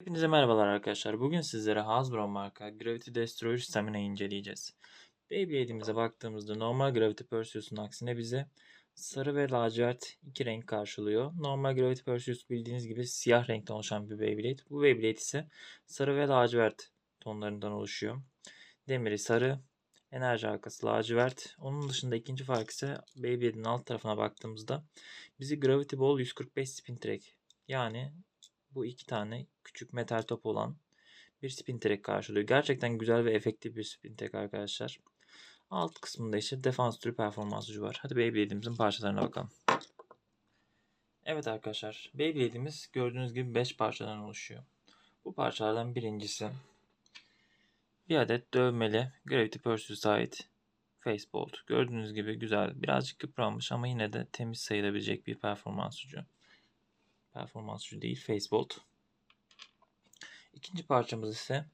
Hepinize merhabalar arkadaşlar. Bugün sizlere Hasbro marka Gravity Destroyer Stamina inceleyeceğiz. Beyblade'imize baktığımızda normal Gravity Perseus'un aksine bize sarı ve lacivert iki renk karşılıyor. Normal Gravity Perseus bildiğiniz gibi siyah renkten oluşan bir Beyblade. Bu Beyblade ise sarı ve lacivert tonlarından oluşuyor. Demiri sarı, enerji halkası lacivert. Onun dışında ikinci fark ise Beyblade'in alt tarafına baktığımızda bizi Gravity Ball 145 Spin Track yani bu iki tane küçük metal top olan bir spin track karşılıyor. Gerçekten güzel ve efektif bir spin track arkadaşlar. Alt kısmında ise defans türü performans ucu var. Hadi Beyblade'imizin parçalarına bakalım. Evet arkadaşlar Beyblade'imiz gördüğünüz gibi 5 parçadan oluşuyor. Bu parçalardan birincisi bir adet dövmeli Gravity Perseus'a ait Facebolt. Gördüğünüz gibi güzel birazcık yıpranmış ama yine de temiz sayılabilecek bir performans ucu performansçı değil Facebolt. İkinci parçamız ise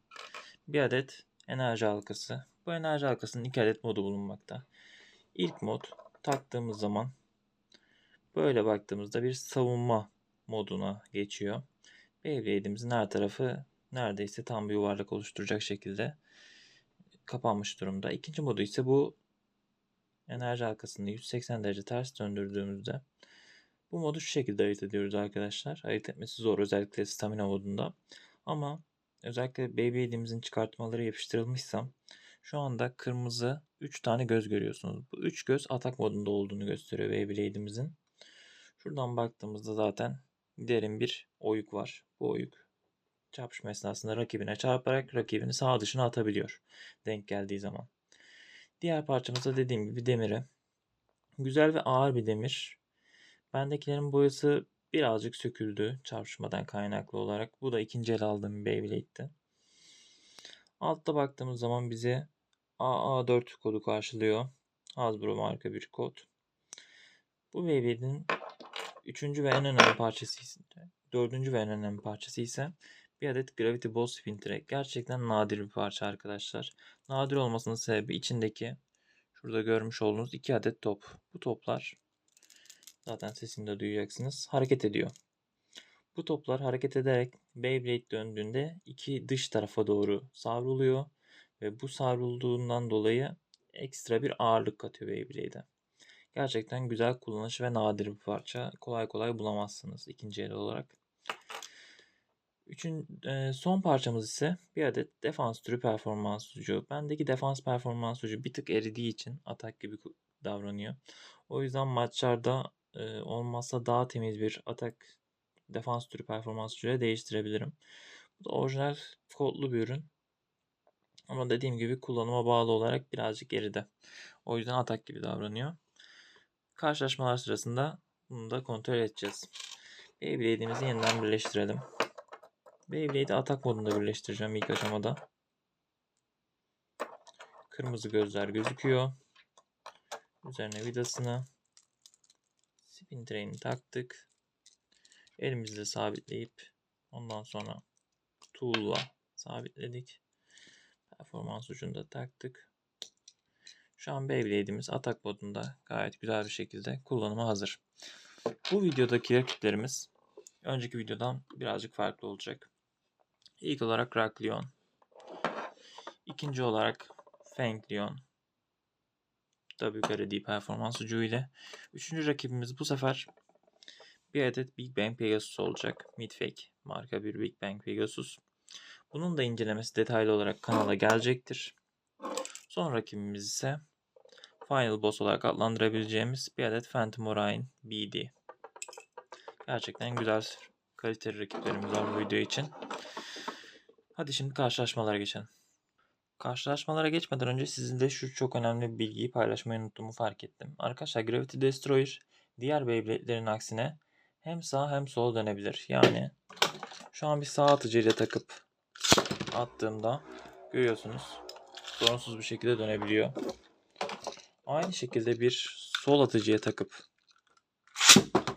bir adet enerji halkası. Bu enerji halkasının iki adet modu bulunmakta. İlk mod taktığımız zaman böyle baktığımızda bir savunma moduna geçiyor. Beyblade'imizin her tarafı neredeyse tam bir yuvarlak oluşturacak şekilde kapanmış durumda. İkinci modu ise bu enerji halkasını 180 derece ters döndürdüğümüzde bu modu şu şekilde ayırt ediyoruz arkadaşlar. Ayırt etmesi zor özellikle stamina modunda. Ama özellikle Beyblade'imizin çıkartmaları yapıştırılmışsa şu anda kırmızı 3 tane göz görüyorsunuz. Bu 3 göz atak modunda olduğunu gösteriyor Beyblade'imizin. Şuradan baktığımızda zaten derin bir oyuk var. Bu oyuk çarpışma esnasında rakibine çarparak rakibini sağ dışına atabiliyor denk geldiği zaman. Diğer parçamızda dediğim gibi demiri. Güzel ve ağır bir demir. Bendekilerin boyası birazcık söküldü çarpışmadan kaynaklı olarak. Bu da ikinci el aldığım bir Beyblade'ti. Altta baktığımız zaman bizi AA4 kodu karşılıyor. Hasbro marka bir kod. Bu Beyblade'in üçüncü ve en önemli parçası ise, dördüncü ve en önemli parçası ise bir adet Gravity Ball Spin Track. Gerçekten nadir bir parça arkadaşlar. Nadir olmasının sebebi içindeki şurada görmüş olduğunuz iki adet top. Bu toplar Zaten sesini de duyacaksınız. Hareket ediyor. Bu toplar hareket ederek Beyblade döndüğünde iki dış tarafa doğru savruluyor. Ve bu savrulduğundan dolayı ekstra bir ağırlık katıyor Beyblade'e. Gerçekten güzel kullanış ve nadir bir parça. Kolay kolay bulamazsınız ikinci el olarak. Üçün, e, son parçamız ise bir adet defans türü performans ucu. Bendeki defans performans ucu bir tık eridiği için atak gibi davranıyor. O yüzden maçlarda e, olmazsa daha temiz bir atak defans türü performans türü değiştirebilirim. Bu da orijinal kodlu bir ürün. Ama dediğim gibi kullanıma bağlı olarak birazcık geride. O yüzden atak gibi davranıyor. Karşılaşmalar sırasında bunu da kontrol edeceğiz. Beyblade'imizi yeniden birleştirelim. Beyblade'i atak modunda birleştireceğim ilk aşamada. Kırmızı gözler gözüküyor. Üzerine vidasını spin train'i taktık. Elimizle sabitleyip ondan sonra tool'la sabitledik. Performans ucunu da taktık. Şu an Beyblade'imiz atak modunda gayet güzel bir şekilde kullanıma hazır. Bu videodaki rakiplerimiz önceki videodan birazcık farklı olacak. İlk olarak Rock Leon. İkinci olarak Feng Leon. WKRD performans ucu ile. Üçüncü rakibimiz bu sefer bir adet Big Bang Pegasus olacak. Midfake marka bir Big Bang Pegasus. Bunun da incelemesi detaylı olarak kanala gelecektir. Son rakibimiz ise Final Boss olarak adlandırabileceğimiz bir adet Phantom Orion BD. Gerçekten güzel kaliteli rakiplerimiz var bu video için. Hadi şimdi karşılaşmalara geçelim. Karşılaşmalara geçmeden önce sizinle şu çok önemli bir bilgiyi paylaşmayı unuttuğumu fark ettim. Arkadaşlar Gravity Destroyer diğer Beyblade'lerin aksine hem sağ hem sola dönebilir. Yani şu an bir sağ atıcıyla takıp attığımda görüyorsunuz sorunsuz bir şekilde dönebiliyor. Aynı şekilde bir sol atıcıya takıp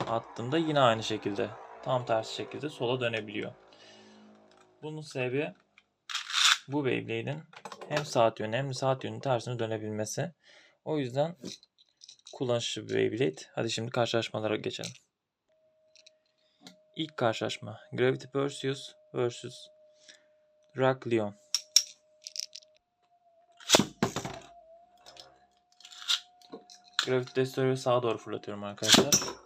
attığımda yine aynı şekilde tam tersi şekilde sola dönebiliyor. Bunun sebebi bu Beyblade'in hem saat yönü hem de saat yönünün tersine dönebilmesi. O yüzden kullanışlı bir Beyblade. Hadi şimdi karşılaşmalara geçelim. İlk karşılaşma Gravity Perseus vs. Rock Leon. Gravity Destroyer'ı sağa doğru fırlatıyorum arkadaşlar.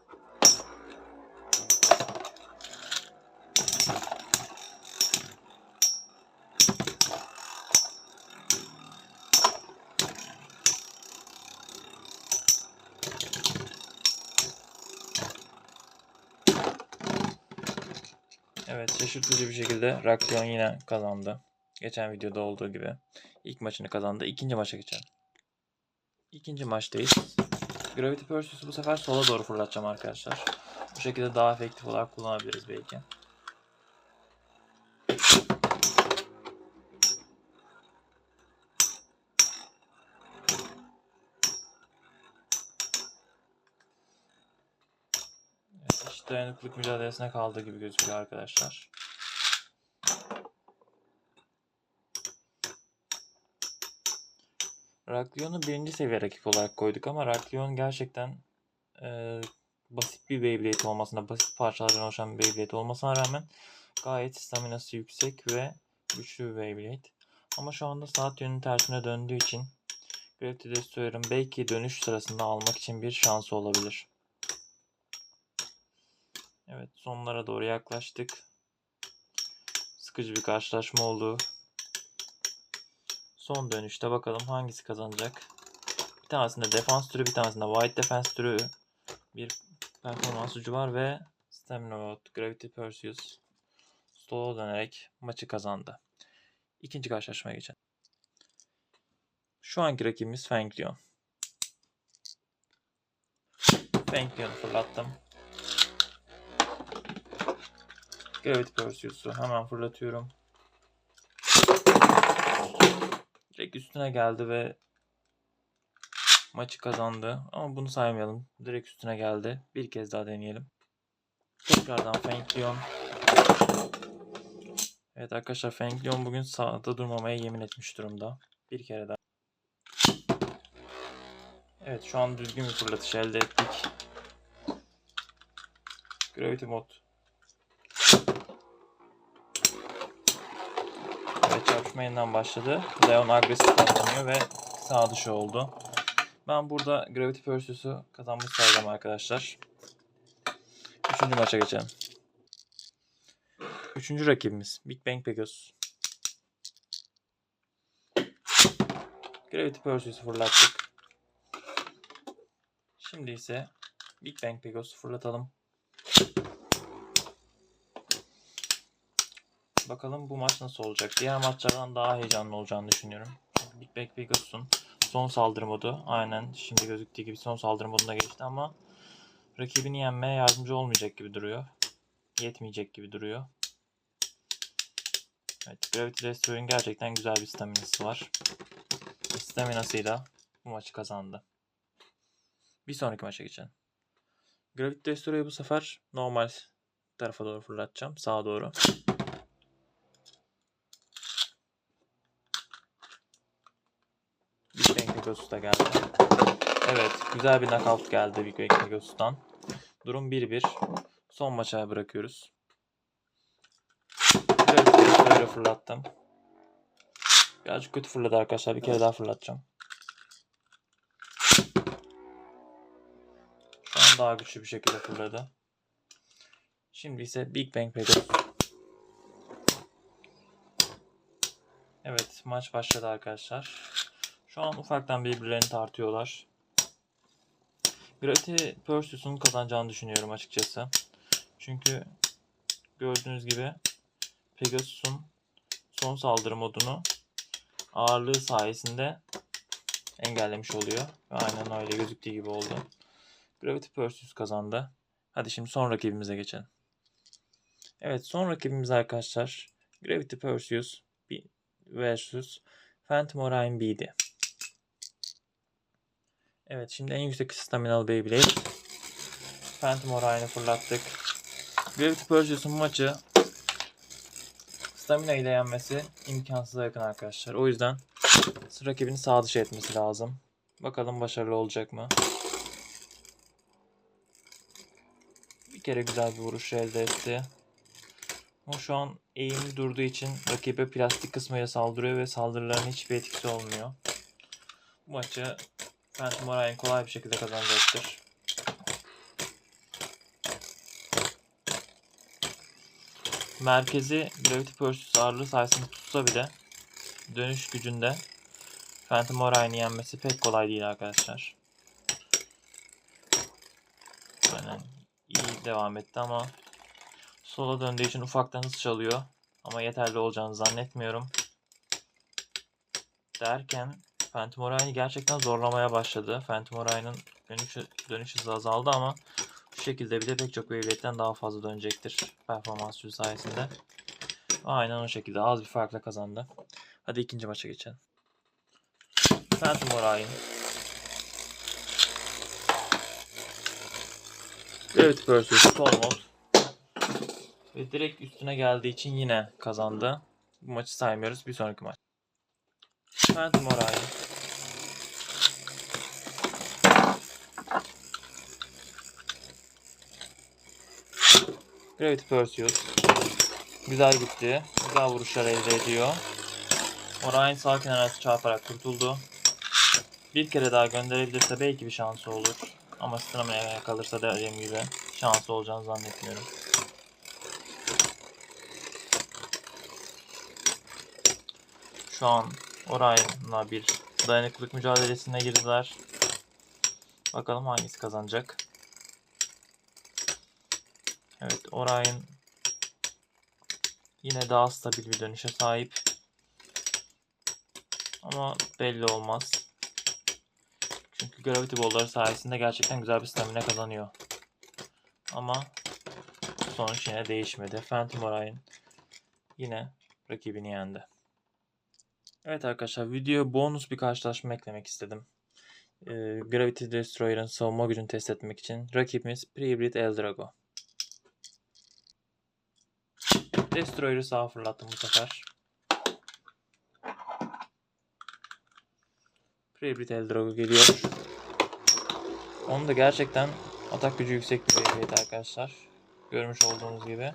Evet şaşırtıcı bir şekilde Rakyon yine kazandı. Geçen videoda olduğu gibi. İlk maçını kazandı. İkinci maça geçelim. İkinci maçtayız. Gravity Pursuit'u bu sefer sola doğru fırlatacağım arkadaşlar. Bu şekilde daha efektif olarak kullanabiliriz belki. Dayanıklılık mücadelesine kaldığı gibi gözüküyor arkadaşlar. Raklion'u birinci seviye rakip olarak koyduk ama Raklion gerçekten e, basit bir Beyblade olmasına, basit parçalardan oluşan bir Beyblade olmasına rağmen gayet staminası yüksek ve güçlü bir Beyblade. Ama şu anda saat yönünün tersine döndüğü için Gravity Destroyer'ın belki dönüş sırasında almak için bir şansı olabilir. Evet sonlara doğru yaklaştık. Sıkıcı bir karşılaşma oldu. Son dönüşte bakalım hangisi kazanacak. Bir tanesinde defans türü, bir tanesinde white defense türü bir performans ucu var ve Stamina Road, Gravity Pursuit solo dönerek maçı kazandı. İkinci karşılaşmaya geçelim. Şu anki rakibimiz Feng Leon. Fırlattım. Gravity Pursuit'u hemen fırlatıyorum. Direkt üstüne geldi ve maçı kazandı. Ama bunu saymayalım. Direkt üstüne geldi. Bir kez daha deneyelim. Tekrardan Feng. Evet arkadaşlar Feng bugün sağda durmamaya yemin etmiş durumda. Bir kere daha. Evet şu an düzgün bir fırlatış elde ettik. Gravity Mod. Yeniden başladı. Leon agresif davranıyor ve sağ dışı oldu. Ben burada Gravity Pursuit'u kazanmış sayacağım arkadaşlar. Üçüncü maça geçelim. Üçüncü rakibimiz Big Bang Pegasus. Gravity Pursuit'u fırlattık. Şimdi ise Big Bang Pegasus'u fırlatalım. Bakalım bu maç nasıl olacak. Diğer maçlardan daha heyecanlı olacağını düşünüyorum. Big Bang Pegasus'un son saldırı modu aynen şimdi gözüktüğü gibi son saldırı moduna geçti ama rakibini yenmeye yardımcı olmayacak gibi duruyor. Yetmeyecek gibi duruyor. Evet, Gravity Destroyer'ın gerçekten güzel bir staminası var. Staminasıyla bu maçı kazandı. Bir sonraki maça geçelim. Gravity Destroyer'ı bu sefer normal tarafa doğru fırlatacağım. Sağa doğru. Pegasus da geldi. Evet, güzel bir knockout geldi Bang Pegasus'tan. Durum 1-1. Son maça bırakıyoruz. Gravity Destroyer'ı fırlattım. Birazcık kötü fırladı arkadaşlar. Bir kere daha fırlatacağım. Şu an daha güçlü bir şekilde fırladı. Şimdi ise Big Bang Pegasus. Evet maç başladı arkadaşlar. Şu an ufaktan birbirlerini tartıyorlar. Gravity Pursuit'un kazanacağını düşünüyorum açıkçası. Çünkü gördüğünüz gibi Pegasus'un son saldırı modunu ağırlığı sayesinde engellemiş oluyor. Aynen öyle gözüktüğü gibi oldu. Gravity Pursuit kazandı. Hadi şimdi son rakibimize geçelim. Evet son rakibimiz arkadaşlar Gravity Pursuit vs Phantom Orion B'di. Evet şimdi en yüksek staminalı Beyblade. Phantom Orion'u fırlattık. Gravity Pursuit'un maçı stamina ile yenmesi imkansıza yakın arkadaşlar. O yüzden rakibini sağ dışı etmesi lazım. Bakalım başarılı olacak mı? Bir kere güzel bir vuruş elde etti. Ama şu an eğimli durduğu için rakibe plastik kısmıyla saldırıyor ve saldırıların hiçbir etkisi olmuyor. Bu maçı Phantom Orion kolay bir şekilde kazanacaktır. Merkezi Gravity Pursuit ağırlığı sayesinde tutsa bile dönüş gücünde Phantom Orion'u yenmesi pek kolay değil arkadaşlar. Aynen iyi devam etti ama sola döndüğü için ufaktan hız çalıyor. Ama yeterli olacağını zannetmiyorum. Derken Phantom Orion'u gerçekten zorlamaya başladı. Phantom Orion'un dönüş, dönüş hızı azaldı ama bu şekilde bile pek çok Beyblade'den daha fazla dönecektir performans sayesinde. Aynen o şekilde az bir farkla kazandı. Hadi ikinci maça geçelim. Orion. Evet vs. Sol mod. Ve direkt üstüne geldiği için yine kazandı. Bu maçı saymıyoruz. Bir sonraki maç. Phantom Orion. Gravity Pursuit. Güzel gitti. Güzel vuruşlar elde ediyor. Orion sağ kenara çarparak kurtuldu. Bir kere daha gönderebilirse belki bir şansı olur. Ama stamina'ya kalırsa dediğim gibi şansı olacağını zannetmiyorum. Şu an Orion'la bir dayanıklılık mücadelesine girdiler. Bakalım hangisi kazanacak. Evet Orion yine daha stabil bir dönüşe sahip. Ama belli olmaz. Çünkü Gravity Ball'ları sayesinde gerçekten güzel bir stamina kazanıyor. Ama sonuç yine değişmedi. Phantom Orion yine rakibini yendi. Evet arkadaşlar video bonus bir karşılaşma eklemek istedim. Ee, Gravity Destroyer'ın savunma gücünü test etmek için rakibimiz Pre-Breed Eldrago. Destroyer'ı sağa fırlattım bu sefer. Pre-Breed Eldrago geliyor. Onun da gerçekten atak gücü yüksek bir Beyblade arkadaşlar. Görmüş olduğunuz gibi.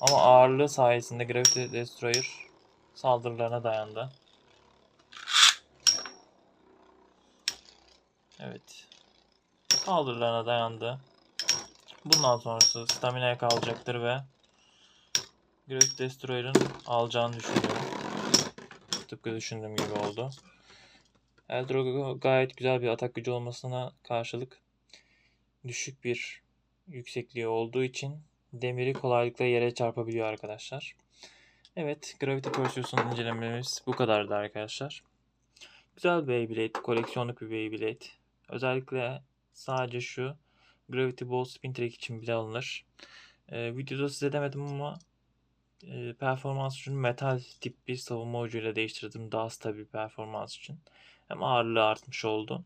Ama ağırlığı sayesinde Gravity Destroyer saldırılarına dayandı. Evet. Saldırılarına dayandı. Bundan sonrası stamina'ya kalacaktır ve Great Destroyer'ın alacağını düşünüyorum. Tıpkı düşündüğüm gibi oldu. Eldrogo gayet güzel bir atak gücü olmasına karşılık düşük bir yüksekliği olduğu için demiri kolaylıkla yere çarpabiliyor arkadaşlar. Evet, Gravity Pursuit'un incelememiz bu kadardı arkadaşlar. Güzel bir Beyblade, koleksiyonluk bir Beyblade. Özellikle sadece şu Gravity Ball Spin Track için bile alınır. Ee, videoda size demedim ama e, performans için metal tip bir savunma ucuyla değiştirdim. Daha stabil performans için. Hem ağırlığı artmış oldu.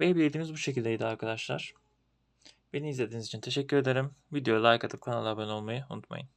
Beyblade'imiz bu şekildeydi arkadaşlar. Beni izlediğiniz için teşekkür ederim. Videoya like atıp kanala abone olmayı unutmayın.